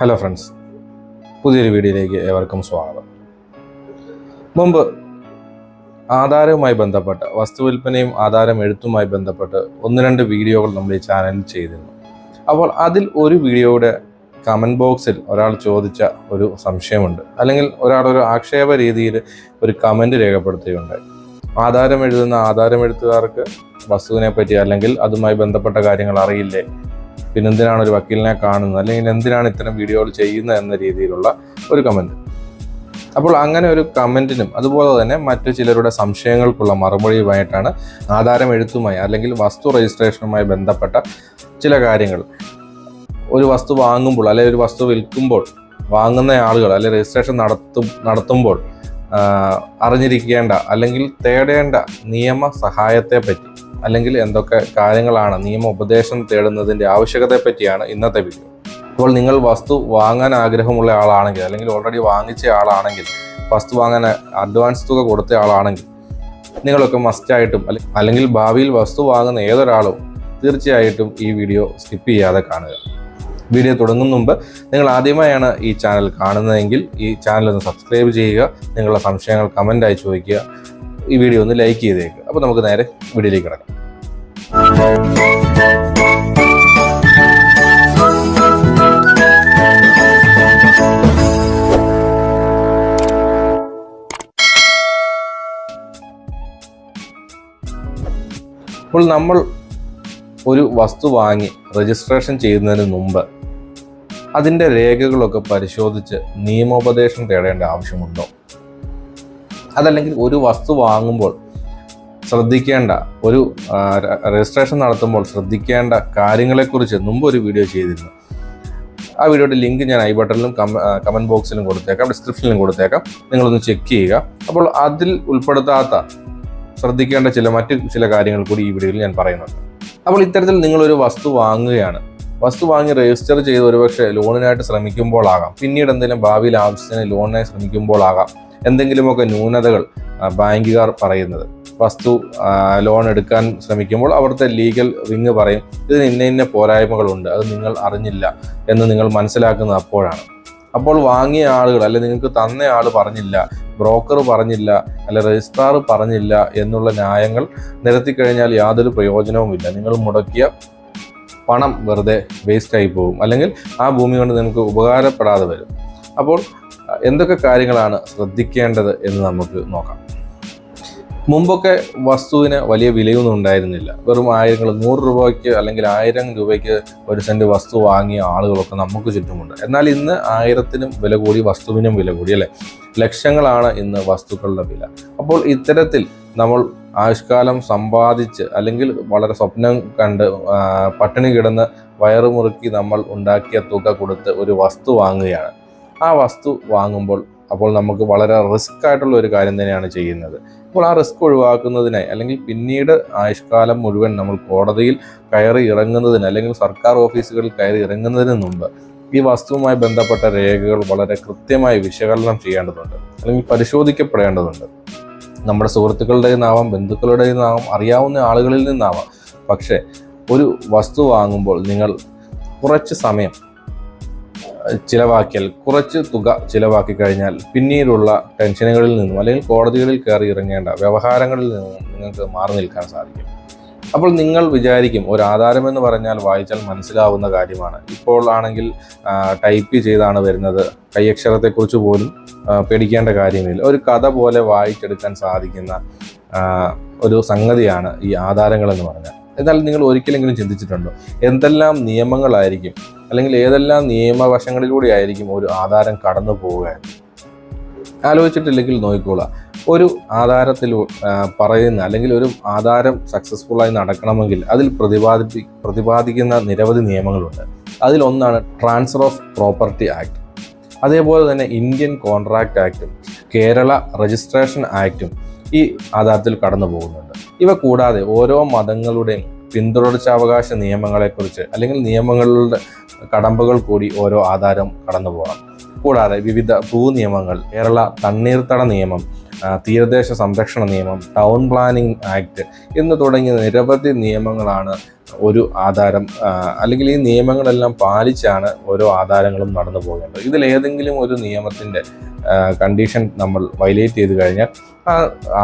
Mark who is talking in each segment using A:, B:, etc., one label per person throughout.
A: Hello friends പുതിയൊരു വീഡിയോയിലേക്ക് ഏവർക്കും സ്വാഗതം. മുമ്പ് ആധാരവുമായി ബന്ധപ്പെട്ട് വസ്തു വിൽപ്പനയും ആധാരം എഴുത്തുമായി ബന്ധപ്പെട്ട് ഒന്ന് രണ്ട് വീഡിയോകൾ നമ്മൾ ഈ ചാനലിൽ ചെയ്തിരുന്നു. അപ്പോൾ അതിൽ ഒരു വീഡിയോയുടെ കമന്റ് ബോക്സിൽ ഒരാൾ ചോദിച്ച ഒരു സംശയമുണ്ട്. അല്ലെങ്കിൽ ഒരാൾ ഒരു ആക്ഷേപ രീതിയിൽ ഒരു കമന്റ് രേഖപ്പെടുത്തുകയുണ്ടായി. ആധാരം എഴുതുന്ന ആധാരം എഴുത്തുകാർക്ക് വസ്തുവിനെ പറ്റി അല്ലെങ്കിൽ അതുമായി ബന്ധപ്പെട്ട കാര്യങ്ങൾ അറിയില്ലേ? പിന്നെ എന്തിനാണ് ഒരു വക്കീലിനെ കാണുന്നത്? അല്ലെങ്കിൽ എന്തിനാണ് ഇത്തരം വീഡിയോകൾ ചെയ്യുന്നത് എന്ന രീതിയിലുള്ള ഒരു കമന്റ് അപ്പോൾ അങ്ങനെ ഒരു കമന്റിനും അതുപോലെ തന്നെ മറ്റു ചിലരുടെ സംശയങ്ങൾക്കുള്ള മറുപടിയുമായിട്ടാണ് ആധാരം എഴുത്തുമായി അല്ലെങ്കിൽ വസ്തു രജിസ്ട്രേഷനുമായി ബന്ധപ്പെട്ട ചില കാര്യങ്ങൾ. ഒരു വസ്തു വാങ്ങുമ്പോൾ അല്ലെങ്കിൽ ഒരു വസ്തു വിൽക്കുമ്പോൾ വാങ്ങുന്ന ആളുകൾ അല്ലെങ്കിൽ രജിസ്ട്രേഷൻ നടത്തും നടത്തുമ്പോൾ അറിഞ്ഞിരിക്കേണ്ട അല്ലെങ്കിൽ തേടേണ്ട നിയമ സഹായത്തെ പറ്റി അല്ലെങ്കിൽ എന്തൊക്കെ കാര്യങ്ങളാണ് നിയമ ഉപദേശം തേടുന്നതിന്റെ ആവശ്യകതയെ പറ്റിയാണ് ഇന്നത്തെ വീഡിയോ അപ്പോൾ നിങ്ങൾ വസ്തു വാങ്ങാൻ ആഗ്രഹമുള്ള ആളാണെങ്കിൽ അല്ലെങ്കിൽ ഓൾറെഡി വാങ്ങിച്ച ആളാണെങ്കിൽ വസ്തു വാങ്ങാൻ അഡ്വാൻസ് തുക കൊടുത്ത ആളാണെങ്കിൽ നിങ്ങളൊക്കെ മസ്റ്റായിട്ടും അല്ലെ- അല്ലെങ്കിൽ ഭാവിയിൽ വസ്തു വാങ്ങുന്ന ഏതൊരാളും തീർച്ചയായിട്ടും ഈ വീഡിയോ സ്കിപ്പ് ചെയ്യാതെ കാണുക. വീഡിയോ തുടങ്ങും മുമ്പ് നിങ്ങൾ ആദ്യമായാണ് ഈ ചാനൽ കാണുന്നതെങ്കിൽ ഈ ചാനൽ ഒന്ന് സബ്സ്ക്രൈബ് ചെയ്യുക. നിങ്ങളുടെ സംശയങ്ങൾ കമന്റായി ചോദിക്കുക. ഈ വീഡിയോ ഒന്ന് ലൈക്ക് ചെയ്തേക്കുക. അപ്പോൾ നമുക്ക് നേരെ വീഡിയോയിലേക്ക് കിടക്കാം. അപ്പോൾ നമ്മൾ ഒരു വസ്തു വാങ്ങി രജിസ്ട്രേഷൻ ചെയ്യുന്നതിന് മുമ്പ് അതിന്റെ രേഖകളൊക്കെ പരിശോധിച്ച് നിയമോപദേശം തേടേണ്ട ആവശ്യമുണ്ടോ? അതല്ലെങ്കിൽ ഒരു വസ്തു വാങ്ങുമ്പോൾ ശ്രദ്ധിക്കേണ്ട ഒരു രജിസ്ട്രേഷൻ നടത്തുമ്പോൾ ശ്രദ്ധിക്കേണ്ട കാര്യങ്ങളെക്കുറിച്ച് മുമ്പ് ഒരു വീഡിയോ ചെയ്തിരുന്നു. ആ വീഡിയോയുടെ ലിങ്ക് ഞാൻ ഐ ബട്ടണിലും കമന്റ് ബോക്സിലും കൊടുത്തേക്കാം ഡിസ്ക്രിപ്ഷനിലും കൊടുത്തേക്കാം. നിങ്ങളൊന്ന് ചെക്ക് ചെയ്യുക. അപ്പോൾ അതിൽ ഉൾപ്പെടുത്താത്ത ശ്രദ്ധിക്കേണ്ട ചില മറ്റ് ചില കാര്യങ്ങൾ കൂടി ഈ വീഡിയോയിൽ ഞാൻ പറയുന്നുണ്ട്. അപ്പോൾ ഇത്തരത്തിൽ നിങ്ങളൊരു വസ്തു വാങ്ങുകയാണ്. വസ്തു വാങ്ങി രജിസ്റ്റർ ചെയ്ത് ഒരുപക്ഷെ ലോണിനായിട്ട് ശ്രമിക്കുമ്പോഴാകാം പിന്നീട് എന്തെങ്കിലും ഭാവിയിൽ ആവശ്യത്തിന് ലോണിനായി ശ്രമിക്കുമ്പോഴാകാം എന്തെങ്കിലുമൊക്കെ ന്യൂനതകൾ ബാങ്കുകാർ പറയുന്നത്. വസ്തു ലോൺ എടുക്കാൻ ശ്രമിക്കുമ്പോൾ അവിടുത്തെ ലീഗൽ റിങ് പറയും ഇതിന് ഇന്ന ഇന്ന പോരായ്മകളുണ്ട് അത് നിങ്ങൾ അറിഞ്ഞില്ല എന്ന് നിങ്ങൾ മനസ്സിലാക്കുന്നത് അപ്പോഴാണ്. അപ്പോൾ വാങ്ങിയ ആളുകൾ അല്ലെ നിങ്ങൾക്ക് തന്ന ആൾ പറഞ്ഞില്ല ബ്രോക്കർ പറഞ്ഞില്ല അല്ലെ രജിസ്ട്രാർ പറഞ്ഞില്ല എന്നുള്ള ന്യായങ്ങൾ നിരത്തി കഴിഞ്ഞാൽ യാതൊരു പ്രയോജനവുമില്ല നിങ്ങൾ മുടക്കിയ പണം വെറുതെ വേസ്റ്റ് ആയി പോകും. അല്ലെങ്കിൽ ആ ഭൂമി കൊണ്ട് നിങ്ങൾക്ക് ഉപകാരപ്പെടാതെ വരും. അപ്പോൾ എന്തൊക്കെ കാര്യങ്ങളാണ് ശ്രദ്ധിക്കേണ്ടത് എന്ന് നമുക്ക് നോക്കാം. മുമ്പൊക്കെ വസ്തുവിന് വലിയ വിലയൊന്നും ഉണ്ടായിരുന്നില്ല. വെറും ആയിരങ്ങൾ നൂറ് രൂപയ്ക്ക് അല്ലെങ്കിൽ ആയിരം രൂപയ്ക്ക് ഒരു സെന്റ് വസ്തു വാങ്ങിയ ആളുകളൊക്കെ നമുക്ക് ചുറ്റുമുണ്ട്. എന്നാൽ ഇന്ന് ആയിരത്തിനും വില കൂടി വസ്തുവിനും വില കൂടി അല്ലേ? ലക്ഷങ്ങളാണ് ഇന്ന് വസ്തുക്കളുടെ വില. അപ്പോൾ ഇത്തരത്തിൽ നമ്മൾ ആയുഷ്കാലം സമ്പാദിച്ച് അല്ലെങ്കിൽ വളരെ സ്വപ്നം കണ്ട് പട്ടിണി കിടന്ന് വയറുമുറുക്കി നമ്മൾ ഉണ്ടാക്കിയ തുക കൊടുത്ത് ഒരു വസ്തു വാങ്ങുകയാണ്. ആ വസ്തു വാങ്ങുമ്പോൾ അപ്പോൾ നമുക്ക് വളരെ റിസ്ക് ആയിട്ടുള്ള ഒരു കാര്യം തന്നെയാണ് ചെയ്യുന്നത്. അപ്പോൾ ആ റിസ്ക് ഒഴിവാക്കുന്നതിനായി അല്ലെങ്കിൽ പിന്നീട് ആയുഷ്കാലം മുഴുവൻ നമ്മൾ കോടതിയിൽ കയറി ഇറങ്ങുന്നതിന് അല്ലെങ്കിൽ സർക്കാർ ഓഫീസുകളിൽ കയറി ഇറങ്ങുന്നതിന് മുമ്പ് ഈ വസ്തുവുമായി ബന്ധപ്പെട്ട രേഖകൾ വളരെ കൃത്യമായി വിശകലനം ചെയ്യേണ്ടതുണ്ട് അല്ലെങ്കിൽ പരിശോധിക്കപ്പെടേണ്ടതുണ്ട്. നമ്മുടെ സുഹൃത്തുക്കളുടെ നിന്നാവാം ബന്ധുക്കളുടെ നിന്നാവാം അറിയാവുന്ന ആളുകളിൽ നിന്നാവാം. പക്ഷേ ഒരു വസ്തു വാങ്ങുമ്പോൾ നിങ്ങൾ കുറച്ച് സമയം ചിലവാക്കിയാൽ കുറച്ച് തുക ചിലവാക്കി കഴിഞ്ഞാൽ പിന്നീടുള്ള ടെൻഷനുകളിൽ നിന്നും അല്ലെങ്കിൽ കോടതികളിൽ കയറി ഇറങ്ങേണ്ട വ്യവഹാരങ്ങളിൽ നിന്നും നിങ്ങൾക്ക് മാറി നിൽക്കാൻ സാധിക്കും. അപ്പോൾ നിങ്ങൾ വിചാരിക്കും ഒരു ആധാരം എന്ന് പറഞ്ഞാൽ വായിച്ചാൽ മനസ്സിലാവുന്ന കാര്യമാണ്. ഇപ്പോൾ ആണെങ്കിൽ ടൈപ്പ് ചെയ്താണ് വരുന്നത്. കൈയക്ഷരത്തെക്കുറിച്ച് പോലും പേടിക്കേണ്ട കാര്യമില്ല. ഒരു കഥ പോലെ വായിച്ചെടുക്കാൻ സാധിക്കുന്ന ഒരു സംഗതിയാണ് ഈ ആധാരങ്ങളെന്ന് പറഞ്ഞാൽ. എന്നാൽ നിങ്ങൾ ഒരിക്കലെങ്കിലും ചിന്തിച്ചിട്ടുണ്ടോ? എന്തെല്ലാം നിയമങ്ങളായിരിക്കും? അല്ലെങ്കിൽ ഏതെല്ലാം നിയമവശങ്ങളിലൂടെ ആയിരിക്കും ഒരു ആധാരം കടന്നു പോവുക? ആലോചിച്ചിട്ടില്ലെങ്കിൽ നോക്കിക്കോളാം. ഒരു ആധാരത്തിൽ പറയുന്ന അല്ലെങ്കിൽ ഒരു ആധാരം സക്സസ്ഫുള്ളായി നടക്കണമെങ്കിൽ അതിൽ പ്രതിപാദിപ്പി പ്രതിപാദിക്കുന്ന നിരവധി നിയമങ്ങളുണ്ട്. അതിലൊന്നാണ് ട്രാൻസ്ഫർ ഓഫ് പ്രോപ്പർട്ടി ആക്ട് അതേപോലെ തന്നെ ഇന്ത്യൻ കോൺട്രാക്ട് ആക്റ്റും കേരള രജിസ്ട്രേഷൻ ആക്റ്റും ഈ ആധാരത്തിൽ കടന്നു പോകുന്നുണ്ട്. ഇവ കൂടാതെ ഓരോ മതങ്ങളുടെയും പിന്തുടർച്ചാവകാശ നിയമങ്ങളെക്കുറിച്ച് അല്ലെങ്കിൽ നിയമങ്ങളുടെ കടമ്പകൾ കൂടി ഓരോ ആധാരം കടന്നു പോകണം. കൂടാതെ വിവിധ ഭൂനിയമങ്ങൾ കേരള തണ്ണീർത്തട നിയമം തീരദേശ സംരക്ഷണ നിയമം ടൗൺ പ്ലാനിംഗ് ആക്ട് എന്ന് തുടങ്ങിയ നിരവധി നിയമങ്ങളാണ് ഒരു ആധാരം അല്ലെങ്കിൽ ഈ നിയമങ്ങളെല്ലാം പാലിച്ചാണ് ഓരോ ആധാരങ്ങളും നടന്നു പോകേണ്ടത് ഇതിലേതെങ്കിലും ഒരു നിയമത്തിന്റെ കണ്ടീഷൻ നമ്മൾ വയലേറ്റ് ചെയ്ത് കഴിഞ്ഞാൽ ആ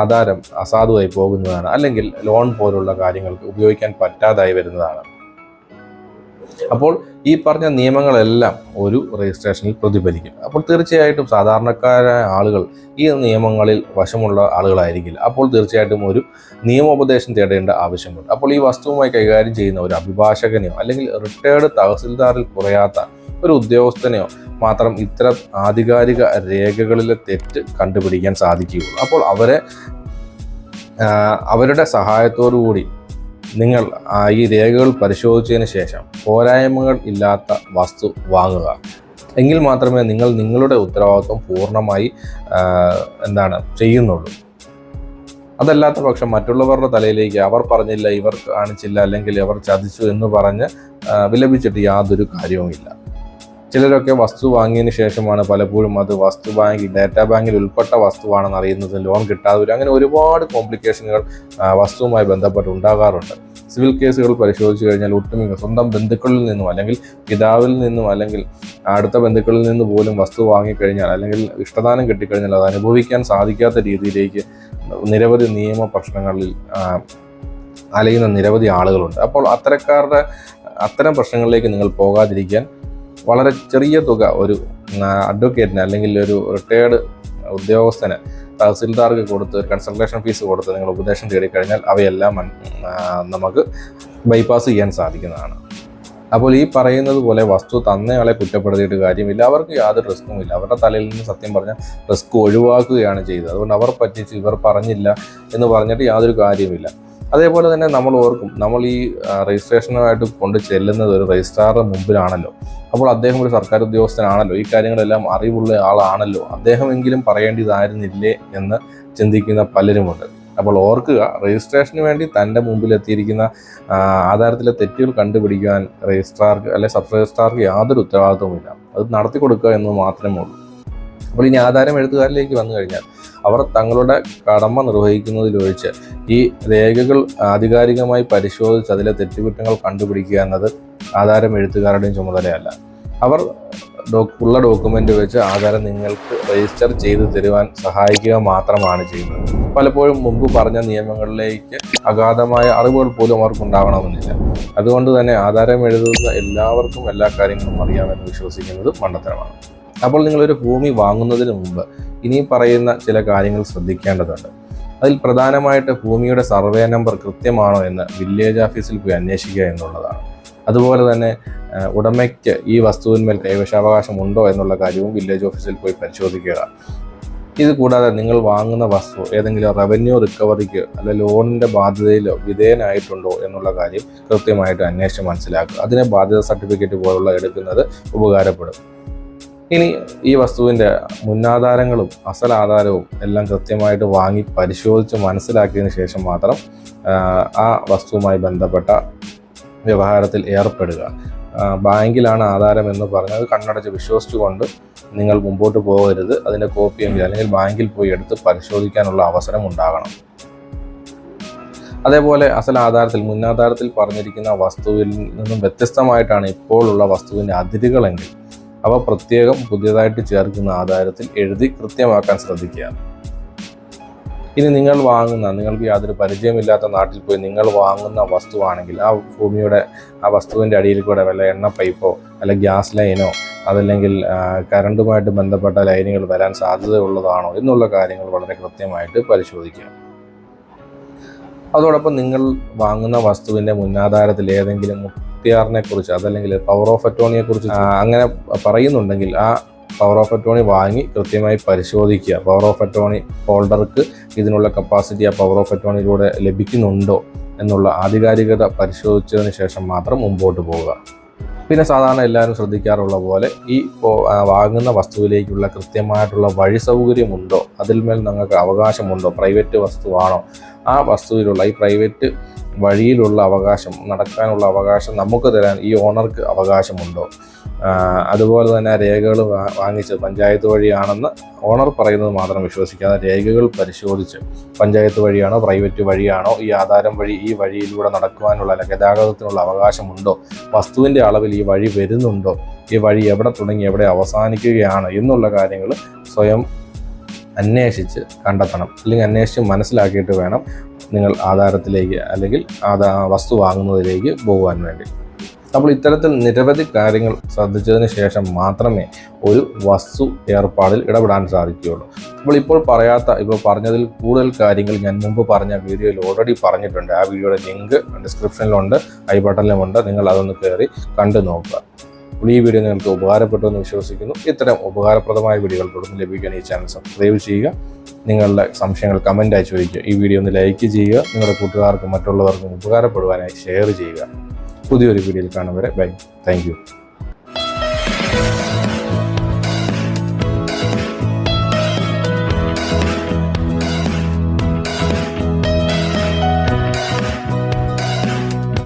A: ആധാരം അസാധുവായി പോകുന്നതാണ്. അല്ലെങ്കിൽ ലോൺ പോലുള്ള കാര്യങ്ങൾക്ക് ഉപയോഗിക്കാൻ പറ്റാതായി വരുന്നതാണ്. അപ്പോൾ ഈ പറഞ്ഞ നിയമങ്ങളെല്ലാം ഒരു രജിസ്ട്രേഷനിൽ പ്രതിഫലിക്കും. അപ്പോൾ തീർച്ചയായിട്ടും സാധാരണക്കാരായ ആളുകൾ ഈ നിയമങ്ങളിൽ വശമുള്ള ആളുകളായിരിക്കില്ല. അപ്പോൾ തീർച്ചയായിട്ടും ഒരു നിയമോപദേശം തേടേണ്ട ആവശ്യമുണ്ട്. അപ്പോൾ ഈ വസ്തുവുമായി കൈകാര്യം ചെയ്യുന്ന ഒരു അഭിഭാഷകനെയോ അല്ലെങ്കിൽ റിട്ടയർഡ് തഹസിൽദാറിൽ കുറയാത്ത ഒരു ഉദ്യോഗസ്ഥനെയോ മാത്രം ഇത്തരം ആധികാരിക രേഖകളിലെ തെറ്റ് കണ്ടുപിടിക്കാൻ സാധിക്കുകയുള്ളൂ. അപ്പോൾ അവരെ അവരുടെ സഹായത്തോടു കൂടി നിങ്ങൾ ഈ രേഖകൾ പരിശോധിച്ചതിന് ശേഷം പോരായ്മകൾ ഇല്ലാത്ത വസ്തു വാങ്ങുക. എങ്കിൽ മാത്രമേ നിങ്ങൾ നിങ്ങളുടെ ഉത്തരവാദിത്വം പൂർണമായി എന്താണ് ചെയ്യുന്നുള്ളൂ. അതല്ലാത്ത പക്ഷം മറ്റുള്ളവരുടെ തലയിലേക്ക് അവർ പറഞ്ഞില്ല ഇവർ കാണിച്ചില്ല അല്ലെങ്കിൽ അവർ ചതിച്ചു എന്ന് പറഞ്ഞ് വിലപിച്ചിട്ട് യാതൊരു കാര്യവുമില്ല. ചിലരൊക്കെ വസ്തു വാങ്ങിയതിന് ശേഷമാണ് പലപ്പോഴും അത് വസ്തു ബാങ്കിൽ ഡാറ്റാ ബാങ്കിൽ ഉൾപ്പെട്ട വസ്തുവാണെന്ന് അറിയുന്നത് ലോൺ കിട്ടാതെ വരും. അങ്ങനെ ഒരുപാട് കോംപ്ലിക്കേഷനുകൾ വസ്തുവുമായി ബന്ധപ്പെട്ട് ഉണ്ടാകാറുണ്ട്. സിവിൽ കേസുകൾ പരിശോധിച്ചു കഴിഞ്ഞാൽ ഒട്ടുമിക്ക സ്വന്തം ബന്ധുക്കളിൽ നിന്നും അല്ലെങ്കിൽ പിതാവിൽ നിന്നും അല്ലെങ്കിൽ അടുത്ത ബന്ധുക്കളിൽ നിന്ന് പോലും വസ്തു വാങ്ങിക്കഴിഞ്ഞാൽ അല്ലെങ്കിൽ ഇഷ്ടദാനം കിട്ടിക്കഴിഞ്ഞാൽ അത് അനുഭവിക്കാൻ സാധിക്കാത്ത രീതിയിലേക്ക് നിരവധി നിയമ പ്രശ്നങ്ങളിൽ അലയുന്ന നിരവധി ആളുകളുണ്ട്. അപ്പോൾ അത്തരക്കാരുടെ അത്തരം പ്രശ്നങ്ങളിലേക്ക് നിങ്ങൾ പോകാതിരിക്കാൻ വളരെ ചെറിയ തുക ഒരു അഡ്വക്കേറ്റിന് അല്ലെങ്കിൽ ഒരു റിട്ടയേർഡ് ഉദ്യോഗസ്ഥന് തഹസിൽദാർക്ക് കൊടുത്ത് ഒരു കൺസൾട്ടേഷൻ ഫീസ് കൊടുത്ത് നിങ്ങൾ ഉപദേശം തേടിക്കഴിഞ്ഞാൽ അവയെല്ലാം നമുക്ക് ബൈപ്പാസ് ചെയ്യാൻ സാധിക്കുന്നതാണ്. അപ്പോൾ ഈ പറയുന്നത് പോലെ വസ്തു തന്നയാളെ കുറ്റപ്പെടുത്തിയിട്ട് കാര്യമില്ല. അവർക്ക് യാതൊരു റിസ്ക്കും ഇല്ല. അവരുടെ തലയിൽ നിന്ന് സത്യം പറഞ്ഞാൽ റിസ്ക് ഒഴിവാക്കുകയാണ് ചെയ്തത്. അതുകൊണ്ട് അവർ പറ്റിച്ച് ഇവർ പറഞ്ഞില്ല എന്ന് പറഞ്ഞിട്ട് യാതൊരു കാര്യമില്ല അതേപോലെ തന്നെ നമ്മൾ ഓർക്കും നമ്മൾ ഈ രജിസ്ട്രേഷനുമായിട്ട് കൊണ്ട് ചെല്ലുന്നത് ഒരു രജിസ്ട്രാറുടെ മുമ്പിലാണല്ലോ. അപ്പോൾ അദ്ദേഹം ഒരു സർക്കാർ ഉദ്യോഗസ്ഥനാണല്ലോ. ഈ കാര്യങ്ങളെല്ലാം അറിവുള്ള ആളാണല്ലോ. അദ്ദേഹമെങ്കിലും പറയേണ്ടതായിരുന്നില്ലേ എന്ന് ചിന്തിക്കുന്ന പലരുമുണ്ട്. അപ്പോൾ ഓർക്കുക രജിസ്ട്രേഷന് വേണ്ടി തന്റെ മുമ്പിൽ എത്തിയിരിക്കുന്ന ആധാരത്തിലെ തെറ്റുകൾ കണ്ടുപിടിക്കുവാൻ രജിസ്ട്രാർക്ക് അല്ലെ സബ് രജിസ്ട്രാർക്ക് യാതൊരു ഉത്തരവാദിത്വവുമില്ല. അത് നടത്തി കൊടുക്കുക എന്ന് മാത്രമേ ഉള്ളൂ. അപ്പോൾ ഇനി ആധാരം എഴുത്തുകാരിലേക്ക് വന്നു കഴിഞ്ഞാൽ അവർ തങ്ങളുടെ കടമ നിർവഹിക്കുന്നതിലൊഴിച്ച് ഈ രേഖകൾ ആധികാരികമായി പരിശോധിച്ച് അതിലെ തെറ്റുകുറ്റങ്ങൾ കണ്ടുപിടിക്കുക എന്നത് ആധാരം എഴുത്തുകാരുടെയും ചുമതലയല്ല. അവർ ഉള്ള ഡോക്യുമെന്റ് വെച്ച് ആധാരം നിങ്ങൾക്ക് രജിസ്റ്റർ ചെയ്ത് തരുവാൻ സഹായിക്കുക മാത്രമാണ് ചെയ്യുന്നത്. പലപ്പോഴും മുമ്പ് പറഞ്ഞ നിയമങ്ങളിലേക്ക് അഗാധമായ അറിവുകൾ പോലും അവർക്ക് ഉണ്ടാകണമെന്നില്ല അതുകൊണ്ട് തന്നെ ആധാരം എഴുതുന്ന എല്ലാവർക്കും എല്ലാ കാര്യങ്ങളും അറിയാമെന്ന് വിശ്വസിക്കുന്നത് മണ്ടത്തരമാണ്. അപ്പോൾ നിങ്ങളൊരു ഭൂമി വാങ്ങുന്നതിന് മുമ്പ് ഇനി പറയുന്ന ചില കാര്യങ്ങൾ ശ്രദ്ധിക്കേണ്ടതുണ്ട്. അതിൽ പ്രധാനമായിട്ട് ഭൂമിയുടെ സർവേ നമ്പർ കൃത്യമാണോ എന്ന് വില്ലേജ് ഓഫീസിൽ പോയി അന്വേഷിക്കുക എന്നുള്ളതാണ്. അതുപോലെ തന്നെ ഉടമയ്ക്ക് ഈ വസ്തുവിന്മേൽ കൈവശാവകാശം ഉണ്ടോ എന്നുള്ള കാര്യവും വില്ലേജ് ഓഫീസിൽ പോയി പരിശോധിക്കുക. ഇത് കൂടാതെ നിങ്ങൾ വാങ്ങുന്ന വസ്തു ഏതെങ്കിലും റവന്യൂ റിക്കവറിക്ക് അല്ലെ ലോണിന്റെ ബാധ്യതയിലോ വിധേയനായിട്ടുണ്ടോ എന്നുള്ള കാര്യം കൃത്യമായിട്ട് അന്വേഷിച്ച് മനസ്സിലാക്കുക. അതിനെ ബാധ്യത സർട്ടിഫിക്കറ്റ് പോലുള്ള എടുക്കുന്നത് ഉപകാരപ്പെടും. ഇനി ഈ വസ്തുവിന്റെ മുന്നാധാരങ്ങളും അസലാധാരവും എല്ലാം കൃത്യമായിട്ട് വാങ്ങി പരിശോധിച്ച് മനസ്സിലാക്കിയതിന് ശേഷം മാത്രം ആ, വസ്തുവുമായി ബന്ധപ്പെട്ട വ്യവഹാരത്തിൽ ഏർപ്പെടുക. ബാങ്കിലാണ് ആധാരം എന്ന് പറഞ്ഞത്. കണ്ണടച്ച് വിശ്വസിച്ചുകൊണ്ട് നിങ്ങൾ മുമ്പോട്ട് പോകരുത്. അതിന്റെ കോപ്പിയെങ്കിലും അല്ലെങ്കിൽ ബാങ്കിൽ പോയി എടുത്ത് പരിശോധിക്കാനുള്ള അവസരം ഉണ്ടാകണം. അതേപോലെ അസൽ ആധാരത്തിൽ മുന്നാധാരത്തിൽ പറഞ്ഞിരിക്കുന്ന വസ്തുവിൽ നിന്നും വ്യത്യസ്തമായിട്ടാണ് ഇപ്പോഴുള്ള വസ്തുവിന്റെ അതിരുകളെങ്കിൽ അവ പ്രത്യേകം പുതിയതായിട്ട് ചേർക്കുന്ന ആധാരത്തിൽ എഴുതി കൃത്യമാക്കാൻ ശ്രദ്ധിക്കുക ഇനി നിങ്ങൾ വാങ്ങുന്ന നിങ്ങൾക്ക് യാതൊരു പരിചയമില്ലാത്ത നാട്ടിൽ പോയി നിങ്ങൾ വാങ്ങുന്ന വസ്തുവാണെങ്കിൽ ആ ഭൂമിയുടെ ആ വസ്തുവിന്റെ അടിയിൽ കൂടെ വല്ല എണ്ണ പൈപ്പോ അല്ല ഗ്യാസ് ലൈനോ അതല്ലെങ്കിൽ കറണ്ടുമായിട്ട് ബന്ധപ്പെട്ട ലൈനുകൾ വരാൻ സാധ്യതയുള്ളതാണോ എന്നുള്ള കാര്യങ്ങൾ വളരെ കൃത്യമായിട്ട് പരിശോധിക്കുക. അതോടൊപ്പം നിങ്ങൾ വാങ്ങുന്ന വസ്തുവിന്റെ മുന്നാധാരത്തിൽ ഏതെങ്കിലും മുക്തിയാറിനെ കുറിച്ച് അതല്ലെങ്കിൽ പവർ ഓഫ് അറ്റോണിയെ കുറിച്ച് അങ്ങനെ പറയുന്നുണ്ടെങ്കിൽ ആ പവർ ഓഫ് അറ്റോണി വാങ്ങി കൃത്യമായി പരിശോധിക്കുക. പവർ ഓഫ് അറ്റോണി ഹോൾഡർക്ക് ഇതിനുള്ള കപ്പാസിറ്റി ആ പവർ ഓഫ് അറ്റോണിയിലൂടെ ലഭിക്കുന്നുണ്ടോ എന്നുള്ള ആധികാരികത പരിശോധിച്ചതിന് ശേഷം മാത്രം മുമ്പോട്ട് പോവുക. പിന്നെ സാധാരണ എല്ലാവരും ശ്രദ്ധിക്കാറുള്ള പോലെ ഈ വാങ്ങുന്ന വസ്തുവിലേക്കുള്ള കൃത്യമായിട്ടുള്ള വഴി സൗകര്യമുണ്ടോ അതിൽ മേൽ നിങ്ങൾക്ക് അവകാശമുണ്ടോ? പ്രൈവറ്റ് വസ്തുവാണോ? ആ വസ്തുവിലുള്ള ഈ പ്രൈവറ്റ് വഴിയിലുള്ള അവകാശം നടക്കാനുള്ള അവകാശം നമുക്ക് തരാൻ ഈ ഓണർക്ക് അവകാശമുണ്ടോ? അതുപോലെ തന്നെ രേഖകൾ വാങ്ങിച്ച് വാങ്ങിച്ചത് പഞ്ചായത്ത് വഴിയാണെന്ന് ഓണർ പറയുന്നത് മാത്രം വിശ്വസിക്കാതെ രേഖകൾ പരിശോധിച്ച് പഞ്ചായത്ത് വഴിയാണോ പ്രൈവറ്റ് വഴിയാണോ ഈ ആധാരം വഴി ഈ വഴിയിലൂടെ നടക്കുവാനുള്ള അല്ല ഗതാഗതത്തിനുള്ള അവകാശമുണ്ടോ വസ്തുവിന്റെ അളവിൽ ഈ വഴി വരുന്നുണ്ടോ ഈ വഴി എവിടെ തുടങ്ങി എവിടെ അവസാനിക്കുകയാണ് എന്നുള്ള കാര്യങ്ങൾ സ്വയം അന്വേഷിച്ച് കണ്ടെത്തണം. അല്ലെങ്കിൽ അന്വേഷിച്ച് മനസ്സിലാക്കിയിട്ട് വേണം നിങ്ങൾ ആധാരത്തിലേക്ക് അല്ലെങ്കിൽ ആധാ വസ്തു വാങ്ങുന്നതിലേക്ക് പോകുവാൻ വേണ്ടി. അപ്പോൾ ഇത്തരത്തിൽ നിരവധി കാര്യങ്ങൾ ശ്രദ്ധിച്ചതിന് ശേഷം മാത്രമേ ഒരു വസ്തു ഏർപ്പാടിൽ ഇടപെടാൻ സാധിക്കുകയുള്ളൂ. അപ്പോൾ ഇപ്പോൾ പറയാത്ത ഇപ്പോൾ പറഞ്ഞതിൽ കൂടുതൽ കാര്യങ്ങൾ ഞാൻ മുമ്പ് പറഞ്ഞ വീഡിയോയിൽ ഓൾറെഡി പറഞ്ഞിട്ടുണ്ട്. ആ വീഡിയോയുടെ ലിങ്ക് ഡിസ്ക്രിപ്ഷനിലുണ്ട് ഐ ബട്ടണിലുമുണ്ട് നിങ്ങൾ അതൊന്ന് കയറി കണ്ടു നോക്കുക അപ്പോൾ ഈ വീഡിയോ നിങ്ങൾക്ക് ഉപകാരപ്പെട്ടു എന്ന് വിശ്വസിക്കുന്നു. ഇത്തരം ഉപകാരപ്രദമായ വീഡിയോകൾ തുടർന്ന് ലഭിക്കാൻ ഈ ചാനൽ സബ്സ്ക്രൈബ് ചെയ്യുക. നിങ്ങളുടെ സംശയങ്ങൾ കമന്റായി ചോദിക്കുക ഈ വീഡിയോ ഒന്ന് ലൈക്ക് ചെയ്യുക. നിങ്ങളുടെ കൂട്ടുകാർക്കും മറ്റുള്ളവർക്കും ഉപകാരപ്പെടുവാനായി ഷെയർ ചെയ്യുക. പുതിയൊരു വീഡിയോയിൽ കാണും വരെ ബൈ താങ്ക്